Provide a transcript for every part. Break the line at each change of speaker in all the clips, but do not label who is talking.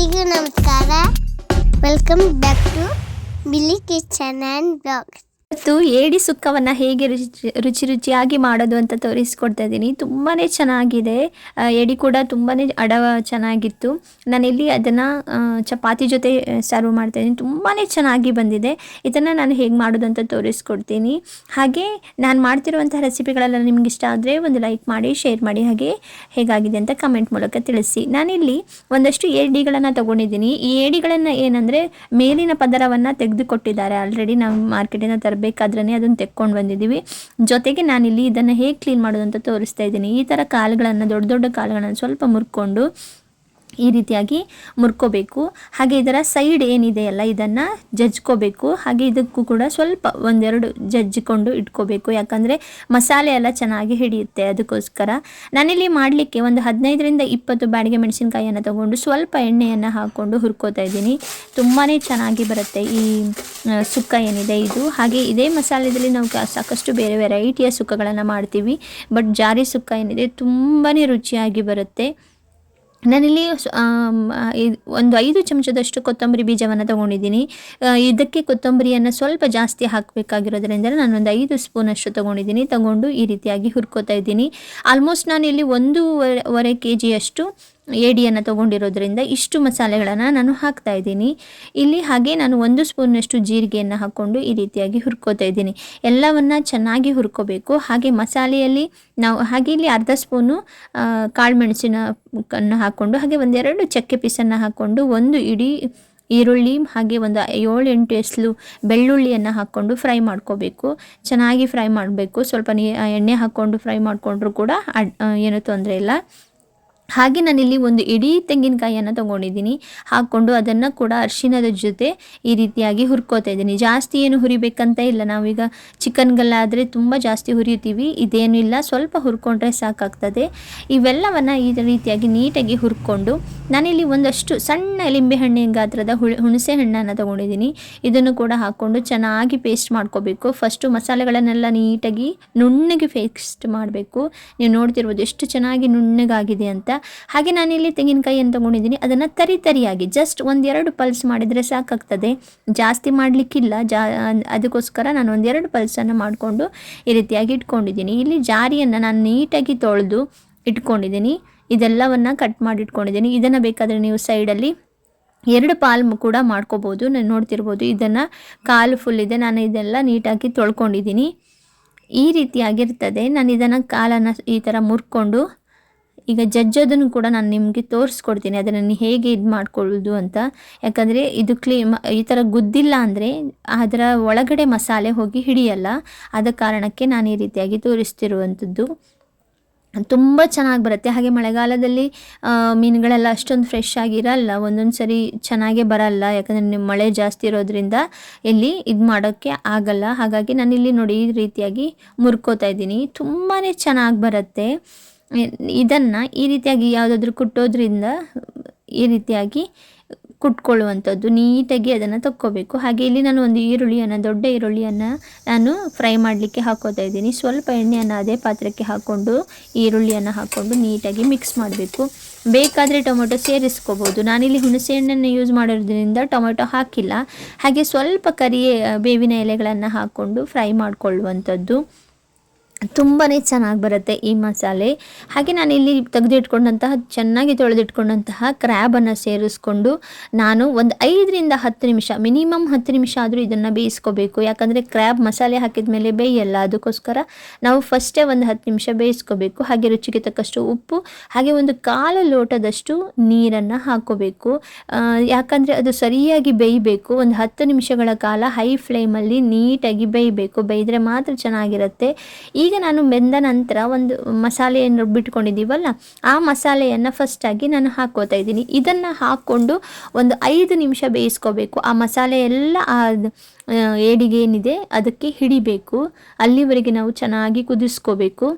ಎಲ್ರಿಗೂ ನಮಸ್ಕಾರ. Welcome back to Bili kitchen and blogs
ಇವತ್ತು ಏಡಿ ಸುಕ್ಕವನ್ನು ಹೇಗೆ ರುಚಿ ರುಚಿ ರುಚಿಯಾಗಿ ಮಾಡೋದು ಅಂತ ತೋರಿಸ್ಕೊಡ್ತಾ ಇದ್ದೀನಿ. ತುಂಬಾ ಚೆನ್ನಾಗಿದೆ. ಏಡಿ ಕೂಡ ತುಂಬಾ ಅಡವ ಚೆನ್ನಾಗಿತ್ತು. ನಾನಿಲ್ಲಿ ಅದನ್ನು ಚಪಾತಿ ಜೊತೆ ಸರ್ವ್ ಮಾಡ್ತಾ ಇದ್ದೀನಿ. ತುಂಬಾ ಚೆನ್ನಾಗಿ ಬಂದಿದೆ. ಇದನ್ನು ನಾನು ಹೇಗೆ ಮಾಡೋದು ಅಂತ ತೋರಿಸ್ಕೊಡ್ತೀನಿ. ಹಾಗೆ ನಾನು ಮಾಡ್ತಿರುವಂಥ ರೆಸಿಪಿಗಳೆಲ್ಲ ನಿಮ್ಗೆ ಇಷ್ಟ ಆದರೆ ಒಂದು ಲೈಕ್ ಮಾಡಿ, ಶೇರ್ ಮಾಡಿ. ಹಾಗೆ ಹೇಗಾಗಿದೆ ಅಂತ ಕಮೆಂಟ್ ಮೂಲಕ ತಿಳಿಸಿ. ನಾನಿಲ್ಲಿ ಒಂದಷ್ಟು ಏಡಿಗಳನ್ನು ತಗೊಂಡಿದ್ದೀನಿ. ಈ ಏಡಿಗಳನ್ನು ಏನಂದರೆ ಮೇಲಿನ ಪದರವನ್ನು ತೆಗೆದುಕೊಟ್ಟಿದ್ದಾರೆ. ಆಲ್ರೆಡಿ ನಾವು ಮಾರ್ಕೆಟಿಂದ ತರಬೇಕಾದ್ರೆ ಅದನ್ನು ತೆಕ್ಕೊಂಡು ಬಂದಿದ್ದೀವಿ. ಜೊತೆಗೆ ನಾನಿಲ್ಲಿ ಇದನ್ನು ಹೇಗೆ ಕ್ಲೀನ್ ಮಾಡೋದು ಅಂತ ತೋರಿಸ್ತಾ ಇದ್ದೀನಿ. ಈ ಥರ ಕಾಲುಗಳನ್ನು ದೊಡ್ಡ ದೊಡ್ಡ ಕಾಲುಗಳನ್ನು ಸ್ವಲ್ಪ ಮುರ್ಕೊಂಡು ಈ ರೀತಿಯಾಗಿ ಮುರ್ಕೋಬೇಕು. ಹಾಗೆ ಇದರ ಸೈಡ್ ಏನಿದೆಯಲ್ಲ ಇದನ್ನು ಜಜ್ಕೋಬೇಕು. ಹಾಗೆ ಇದಕ್ಕೂ ಕೂಡ ಸ್ವಲ್ಪ ಒಂದೆರಡು ಜಜ್ಜಿಕೊಂಡು ಇಟ್ಕೋಬೇಕು. ಯಾಕಂದರೆ ಮಸಾಲೆ ಎಲ್ಲ ಚೆನ್ನಾಗಿ ಹಿಡಿಯುತ್ತೆ ಅದಕ್ಕೋಸ್ಕರ. ನಾನಿಲ್ಲಿ ಮಾಡಲಿಕ್ಕೆ ಒಂದು ಹದಿನೈದರಿಂದ ಇಪ್ಪತ್ತು ಬಾಡಿಗೆ ಮೆಣಸಿನ್ಕಾಯಿಯನ್ನು ತಗೊಂಡು ಸ್ವಲ್ಪ ಎಣ್ಣೆಯನ್ನು ಹಾಕ್ಕೊಂಡು ಹುರ್ಕೋತಾ ಇದ್ದೀನಿ. ತುಂಬಾ ಚೆನ್ನಾಗಿ ಬರುತ್ತೆ ಈ ಸುಕ್ಕ ಏನಿದೆ ಇದು. ಹಾಗೆ ಇದೇ ಮಸಾಲೆದಲ್ಲಿ ನಾವು ಸಾಕಷ್ಟು ಬೇರೆ ವೆರೈಟಿಯ ಸುಕ್ಕಗಳನ್ನು ಮಾಡ್ತೀವಿ. ಬಟ್ ಜಾರಿ ಸುಕ್ಕ ಏನಿದೆ ತುಂಬಾ ರುಚಿಯಾಗಿ ಬರುತ್ತೆ. ನಾನಿಲ್ಲಿ ಒಂದು ಐದು ಚಮಚದಷ್ಟು ಕೊತ್ತಂಬರಿ ಬೀಜವನ್ನು ತಗೊಂಡಿದ್ದೀನಿ. ಇದಕ್ಕೆ ಕೊತ್ತಂಬರಿಯನ್ನು ಸ್ವಲ್ಪ ಜಾಸ್ತಿ ಹಾಕಬೇಕಾಗಿರೋದ್ರಿಂದ ನಾನು ಒಂದು ಐದು ಸ್ಪೂನಷ್ಟು ತಗೊಂಡಿದ್ದೀನಿ. ತಗೊಂಡು ಈ ರೀತಿಯಾಗಿ ಹುರ್ಕೋತಾ ಇದ್ದೀನಿ. ಆಲ್ಮೋಸ್ಟ್ ನಾನು ಇಲ್ಲಿ ಒಂದೂವರೆ ಕೆ ಜಿಯಷ್ಟು ಏಡಿಯನ್ನು ತಗೊಂಡಿರೋದ್ರಿಂದ ಇಷ್ಟು ಮಸಾಲೆಗಳನ್ನು ನಾನು ಹಾಕ್ತಾ ಇದ್ದೀನಿ. ಇಲ್ಲಿ ಹಾಗೆ ನಾನು ಒಂದು ಸ್ಪೂನ್ನಷ್ಟು ಜೀರಿಗೆಯನ್ನು ಹಾಕ್ಕೊಂಡು ಈ ರೀತಿಯಾಗಿ ಹುರ್ಕೋತಾ ಇದ್ದೀನಿ. ಎಲ್ಲವನ್ನು ಚೆನ್ನಾಗಿ ಹುರ್ಕೋಬೇಕು. ಹಾಗೆ ಮಸಾಲೆಯಲ್ಲಿ ನಾವು ಹಾಗೆ ಇಲ್ಲಿ ಅರ್ಧ ಸ್ಪೂನು ಕಾಳುಮೆಣಸಿನ ಹಾಕ್ಕೊಂಡು ಹಾಗೆ ಒಂದೆರಡು ಚಕ್ಕೆ ಪೀಸನ್ನು ಹಾಕ್ಕೊಂಡು ಒಂದು ಇಡೀ ಈರುಳ್ಳಿ, ಹಾಗೆ ಒಂದು ಏಳು ಎಂಟು ಎಸ್ಲು ಬೆಳ್ಳುಳ್ಳಿಯನ್ನು ಹಾಕ್ಕೊಂಡು ಫ್ರೈ ಮಾಡ್ಕೋಬೇಕು. ಚೆನ್ನಾಗಿ ಫ್ರೈ ಮಾಡಬೇಕು. ಸ್ವಲ್ಪ ನೀ, ಎಣ್ಣೆ ಹಾಕ್ಕೊಂಡು ಫ್ರೈ ಮಾಡಿಕೊಂಡ್ರೂ ಕೂಡ ಏನೂ ತೊಂದರೆ ಇಲ್ಲ. ಹಾಗೆ ನಾನಿಲ್ಲಿ ಒಂದು ಇಡೀ ತೆಂಗಿನಕಾಯಿಯನ್ನು ತೊಗೊಂಡಿದ್ದೀನಿ. ಹಾಕ್ಕೊಂಡು ಅದನ್ನು ಕೂಡ ಅರಿಶಿನದ ಜೊತೆ ಈ ರೀತಿಯಾಗಿ ಹುರ್ಕೋತಾ ಇದ್ದೀನಿ. ಜಾಸ್ತಿ ಏನು ಹುರಿಬೇಕಂತ ಇಲ್ಲ. ನಾವೀಗ ಚಿಕನ್ಗಲ್ಲಾದರೆ ತುಂಬ ಜಾಸ್ತಿ ಹುರಿಯುತ್ತೀವಿ ಇದೇನು ಇಲ್ಲ. ಸ್ವಲ್ಪ ಹುರ್ಕೊಂಡ್ರೆ ಸಾಕಾಗ್ತದೆ. ಇವೆಲ್ಲವನ್ನು ಈ ರೀತಿಯಾಗಿ ನೀಟಾಗಿ ಹುರ್ಕೊಂಡು ನಾನಿಲ್ಲಿ ಒಂದಷ್ಟು ಸಣ್ಣ ಲಿಂಬೆಹಣ್ಣಿನ ಗಾತ್ರದ ಹುಳಿ, ಹುಣಸೆ ಹಣ್ಣನ್ನು ತೊಗೊಂಡಿದ್ದೀನಿ. ಇದನ್ನು ಕೂಡ ಹಾಕ್ಕೊಂಡು ಚೆನ್ನಾಗಿ ಪೇಸ್ಟ್ ಮಾಡ್ಕೋಬೇಕು. ಫಸ್ಟು ಮಸಾಲೆಗಳನ್ನೆಲ್ಲ ನೀಟಾಗಿ ನುಣ್ಣಗೆ ಪೇಸ್ಟ್ ಮಾಡಬೇಕು. ನೀವು ನೋಡ್ತಿರ್ಬೋದು ಎಷ್ಟು ಚೆನ್ನಾಗಿ ನುಣ್ಣಗಾಗಿದೆ ಅಂತ. ಹಾಗೆ ನಾನಿಲ್ಲಿ ತೆಂಗಿನಕಾಯಿಯನ್ನು ತೊಗೊಂಡಿದ್ದೀನಿ. ಅದನ್ನು ತರಿ ತರಿಯಾಗಿ ಜಸ್ಟ್ ಒಂದೆರಡು ಪಲ್ಸ್ ಮಾಡಿದರೆ ಸಾಕಾಗ್ತದೆ. ಜಾಸ್ತಿ ಮಾಡಲಿಕ್ಕಿಲ್ಲ. ಜಾ, ಅದಕ್ಕೋಸ್ಕರ ನಾನು ಒಂದೆರಡು ಪಲ್ಸನ್ನು ಮಾಡಿಕೊಂಡು ಈ ರೀತಿಯಾಗಿ ಇಟ್ಕೊಂಡಿದ್ದೀನಿ. ಇಲ್ಲಿ ಜಾರಿಯನ್ನು ನಾನು ನೀಟಾಗಿ ತೊಳೆದು ಇಟ್ಕೊಂಡಿದ್ದೀನಿ. ಇದೆಲ್ಲವನ್ನು ಕಟ್ ಮಾಡಿ ಇಟ್ಕೊಂಡಿದ್ದೀನಿ ಇದನ್ನು ಬೇಕಾದರೆ ನೀವು ಸೈಡಲ್ಲಿ ಎರಡು ಪಾಲ್ಮ್ ಕೂಡ ಮಾಡ್ಕೋಬೋದು. ನಾನು ನೋಡ್ತಿರ್ಬೋದು, ಇದನ್ನು ಕಾಲು ಫುಲ್ ಇದೆ. ನಾನು ಇದೆಲ್ಲ ನೀಟಾಗಿ ತೊಳ್ಕೊಂಡಿದ್ದೀನಿ. ಈ ರೀತಿಯಾಗಿರ್ತದೆ. ನಾನು ಇದನ್ನು ಕಾಲನ್ನು ಈ ಥರ ಮುರ್ಕೊಂಡು ಈಗ ಜಜ್ಜೋದನ್ನು ಕೂಡ ನಾನು ನಿಮಗೆ ತೋರಿಸ್ಕೊಡ್ತೀನಿ. ಅದನ್ನು ಹೇಗೆ ಇದು ಮಾಡ್ಕೊಳ್ಳೋದು ಅಂತ. ಯಾಕಂದರೆ ಇದು ಕ್ಲೀ ಈ ಥರ ಗುದ್ದಿಲ್ಲ ಅಂದರೆ ಅದರ ಒಳಗಡೆ ಮಸಾಲೆ ಹೋಗಿ ಹಿಡಿಯಲ್ಲ. ಆದ ಕಾರಣಕ್ಕೆ ನಾನು ಈ ರೀತಿಯಾಗಿ ತೋರಿಸ್ತಿರುವಂಥದ್ದು. ತುಂಬ ಚೆನ್ನಾಗಿ ಬರುತ್ತೆ. ಹಾಗೆ ಮಳೆಗಾಲದಲ್ಲಿ ಮೀನುಗಳೆಲ್ಲ ಅಷ್ಟೊಂದು ಫ್ರೆಶ್ ಆಗಿರಲ್ಲ, ಒಂದೊಂದು ಸರಿ ಚೆನ್ನಾಗೇ ಬರಲ್ಲ. ಯಾಕಂದರೆ ಮಳೆ ಜಾಸ್ತಿ ಇರೋದ್ರಿಂದ ಇಲ್ಲಿ ಇದು ಮಾಡೋಕ್ಕೆ ಆಗಲ್ಲ. ಹಾಗಾಗಿ ನಾನು ಇಲ್ಲಿ ನೋಡಿ ಈ ರೀತಿಯಾಗಿ ಮುರ್ಕೋತಾ ಇದ್ದೀನಿ. ತುಂಬಾ ಚೆನ್ನಾಗಿ ಬರುತ್ತೆ. ಇದನ್ನು ಈ ರೀತಿಯಾಗಿ ಯಾವುದಾದ್ರೂ ಕುಟ್ಟೋದ್ರಿಂದ ಈ ರೀತಿಯಾಗಿ ಕುಟ್ಕೊಳ್ಳುವಂಥದ್ದು, ನೀಟಾಗಿ ಅದನ್ನು ತಕ್ಕೋಬೇಕು. ಹಾಗೆ ಇಲ್ಲಿ ನಾನು ಒಂದು ಈರುಳ್ಳಿಯನ್ನು, ದೊಡ್ಡ ಈರುಳ್ಳಿಯನ್ನು ನಾನು ಫ್ರೈ ಮಾಡಲಿಕ್ಕೆ ಹಾಕೋತಾ ಇದ್ದೀನಿ. ಸ್ವಲ್ಪ ಎಣ್ಣೆಯನ್ನು ಅದೇ ಪಾತ್ರಕ್ಕೆ ಹಾಕ್ಕೊಂಡು ಈರುಳ್ಳಿಯನ್ನು ಹಾಕ್ಕೊಂಡು ನೀಟಾಗಿ ಮಿಕ್ಸ್ ಮಾಡಬೇಕು. ಬೇಕಾದರೆ ಟೊಮೊಟೊ ಸೇರಿಸ್ಕೋಬೋದು. ನಾನಿಲ್ಲಿ ಹುಣಸೆ ಹಣ್ಣನ್ನು ಯೂಸ್ ಮಾಡೋದ್ರಿಂದ ಟೊಮೊಟೊ ಹಾಕಿಲ್ಲ. ಹಾಗೆ ಸ್ವಲ್ಪ ಕರಿ ಬೇವಿನ ಎಲೆಗಳನ್ನು ಹಾಕ್ಕೊಂಡು ಫ್ರೈ ಮಾಡಿಕೊಳ್ಳುವಂಥದ್ದು. ತುಂಬಾ ಚೆನ್ನಾಗಿ ಬರುತ್ತೆ ಈ ಮಸಾಲೆ. ಹಾಗೆ ನಾನು ಇಲ್ಲಿ ತೆಗೆದಿಟ್ಕೊಂಡಂತಹ, ಚೆನ್ನಾಗಿ ತೊಳೆದಿಟ್ಕೊಂಡಂತಹ ಕ್ರ್ಯಾಬನ್ನು ಸೇರಿಸ್ಕೊಂಡು ನಾನು ಒಂದು ಐದರಿಂದ ಹತ್ತು ನಿಮಿಷ, ಮಿನಿಮಮ್ ಹತ್ತು ನಿಮಿಷ ಆದರೂ ಇದನ್ನು ಬೇಯಿಸ್ಕೋಬೇಕು. ಯಾಕಂದರೆ ಕ್ರ್ಯಾಬ್ ಮಸಾಲೆ ಹಾಕಿದ ಮೇಲೆ ಬೇಯಲ್ಲ, ಅದಕ್ಕೋಸ್ಕರ ನಾವು ಫಸ್ಟೇ ಒಂದು ಹತ್ತು ನಿಮಿಷ ಬೇಯಿಸ್ಕೋಬೇಕು. ಹಾಗೆ ರುಚಿಗೆ ತಕ್ಕಷ್ಟು ಉಪ್ಪು, ಹಾಗೆ ಒಂದು ಕಾಲು ಲೋಟದಷ್ಟು ನೀರನ್ನು ಹಾಕೋಬೇಕು ಯಾಕಂದರೆ ಅದು ಸರಿಯಾಗಿ ಬೇಯಬೇಕು. ಒಂದು ಹತ್ತು ನಿಮಿಷಗಳ ಕಾಲ ಹೈ ಫ್ಲೇಮಲ್ಲಿ ನೀಟಾಗಿ ಬೇಯಬೇಕು. ಬೇಯಿದ್ರೆ ಮಾತ್ರ ಚೆನ್ನಾಗಿರುತ್ತೆ. ಈಗ ನಾನು ಬೆಂದ ನಂತರ ಒಂದು ಮಸಾಲೆಯನ್ನು ರುಬ್ಬಿಟ್ಕೊಂಡಿದ್ದೀವಲ್ಲ ಆ ಮಸಾಲೆಯನ್ನು ಫಸ್ಟಾಗಿ ನಾನು ಹಾಕೋತಾ ಇದ್ದೀನಿ. ಇದನ್ನು ಹಾಕ್ಕೊಂಡು ಒಂದು ಐದು ನಿಮಿಷ ಬೇಯಿಸ್ಕೋಬೇಕು. ಆ ಮಸಾಲೆ ಎಲ್ಲ ಏಡಿಗೆ ಏನಿದೆ ಅದಕ್ಕೆ ಹಿಡಿಬೇಕು. ಅಲ್ಲಿವರೆಗೆ ನಾವು ಚೆನ್ನಾಗಿ ಕುದಿಸ್ಕೋಬೇಕು.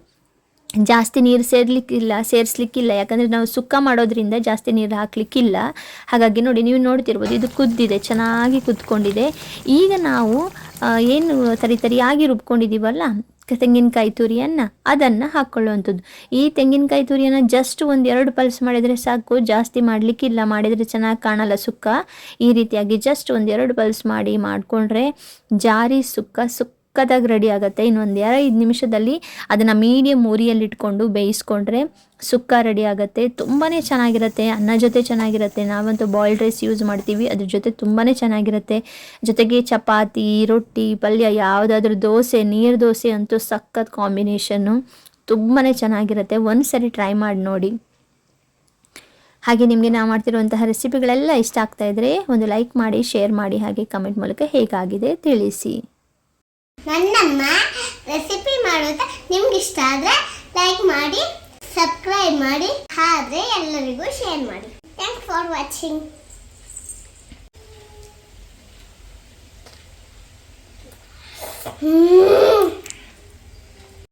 ಜಾಸ್ತಿ ನೀರು ಸೇರ್ಲಿಕ್ಕಿಲ್ಲ, ಸೇರಿಸ್ಲಿಕ್ಕಿಲ್ಲ. ಯಾಕಂದರೆ ನಾವು ಸುಕ್ಕ ಮಾಡೋದ್ರಿಂದ ಜಾಸ್ತಿ ನೀರು ಹಾಕ್ಲಿಕ್ಕಿಲ್ಲ. ಹಾಗಾಗಿ ನೋಡಿ, ನೀವು ನೋಡ್ತಿರ್ಬೋದು ಇದು ಕುದ್ದಿದೆ, ಚೆನ್ನಾಗಿ ಕುದ್ಕೊಂಡಿದೆ ಈಗ ನಾವು ಏನು ತರಿ ತರಿಯಾಗಿ ರುಬ್ಕೊಂಡಿದ್ದೀವಲ್ಲ ತೆಂಗಿನಕಾಯಿ ತುರಿಯನ್ನು ಅದನ್ನು ಹಾಕ್ಕೊಳ್ಳುವಂಥದ್ದು ಈ ತೆಂಗಿನಕಾಯಿ ತುರಿಯನ್ನು ಜಸ್ಟ್ ಒಂದು ಎರಡು ಪಲ್ಸ್ ಮಾಡಿದರೆ ಸಾಕು. ಜಾಸ್ತಿ ಮಾಡಲಿಕ್ಕಿಲ್ಲ. ಮಾಡಿದರೆ ಚೆನ್ನಾಗಿ ಕಾಣಲ್ಲ ಸುಕ್ಕ. ಈ ರೀತಿಯಾಗಿ ಜಸ್ಟ್ ಒಂದು ಎರಡು ಪಲ್ಸ್ ಮಾಡಿ ಮಾಡಿಕೊಂಡ್ರೆ ಜಾರಿ ಸುಕ್ಕ ಸುಕ್ಕದಾಗಿ ರೆಡಿ ಆಗುತ್ತೆ. ಇನ್ನೊಂದು ಎರಡು ನಿಮಿಷದಲ್ಲಿ ಅದನ್ನು ಮೀಡಿಯಮ್ ಉರಿಯಲ್ಲಿ ಇಟ್ಕೊಂಡು ಬೇಯಿಸ್ಕೊಂಡ್ರೆ ಸುಕ್ಕ ರೆಡಿ ಆಗುತ್ತೆ. ತುಂಬಾ ಚೆನ್ನಾಗಿರುತ್ತೆ. ಅನ್ನ ಜೊತೆ ಚೆನ್ನಾಗಿರುತ್ತೆ. ನಾವಂತೂ ಬಾಯ್ಲ್ಡ್ ರೈಸ್ ಯೂಸ್ ಮಾಡ್ತೀವಿ. ಅದ್ರ ಜೊತೆ ತುಂಬಾ ಚೆನ್ನಾಗಿರುತ್ತೆ. ಜೊತೆಗೆ ಚಪಾತಿ, ರೊಟ್ಟಿ, ಪಲ್ಯ, ಯಾವುದಾದ್ರೂ ದೋಸೆ, ನೀರು ದೋಸೆ ಅಂತೂ ಸಖತ್ ಕಾಂಬಿನೇಷನ್ನು ತುಂಬಾ ಚೆನ್ನಾಗಿರುತ್ತೆ. ಒಂದು ಸರಿ ಟ್ರೈ ಮಾಡಿ ನೋಡಿ. ಹಾಗೆ ನಿಮಗೆ ನಾವು ಮಾಡ್ತಿರುವಂತಹ ರೆಸಿಪಿಗಳೆಲ್ಲ ಇಷ್ಟ ಆಗ್ತಾ ಇದ್ದರೆ ಒಂದು ಲೈಕ್ ಮಾಡಿ ಶೇರ್ ಮಾಡಿ, ಹಾಗೆ ಕಮೆಂಟ್ ಮೂಲಕ ಹೇಗಾಗಿದೆ ತಿಳಿಸಿ.
ನನ್ನಮ್ಮ ರೆಸಿಪಿ ಮಾಡೋದು ನಿಮ್ಗೆ ಇಷ್ಟ ಆದರೆ ಲೈಕ್ ಮಾಡಿ ಸಬ್ಸ್ಕ್ರೈಬ್ ಮಾಡಿ ಹಾಗೆ ಎಲ್ಲರಿಗೂ ಶೇರ್ ಮಾಡಿ. Thanks for watching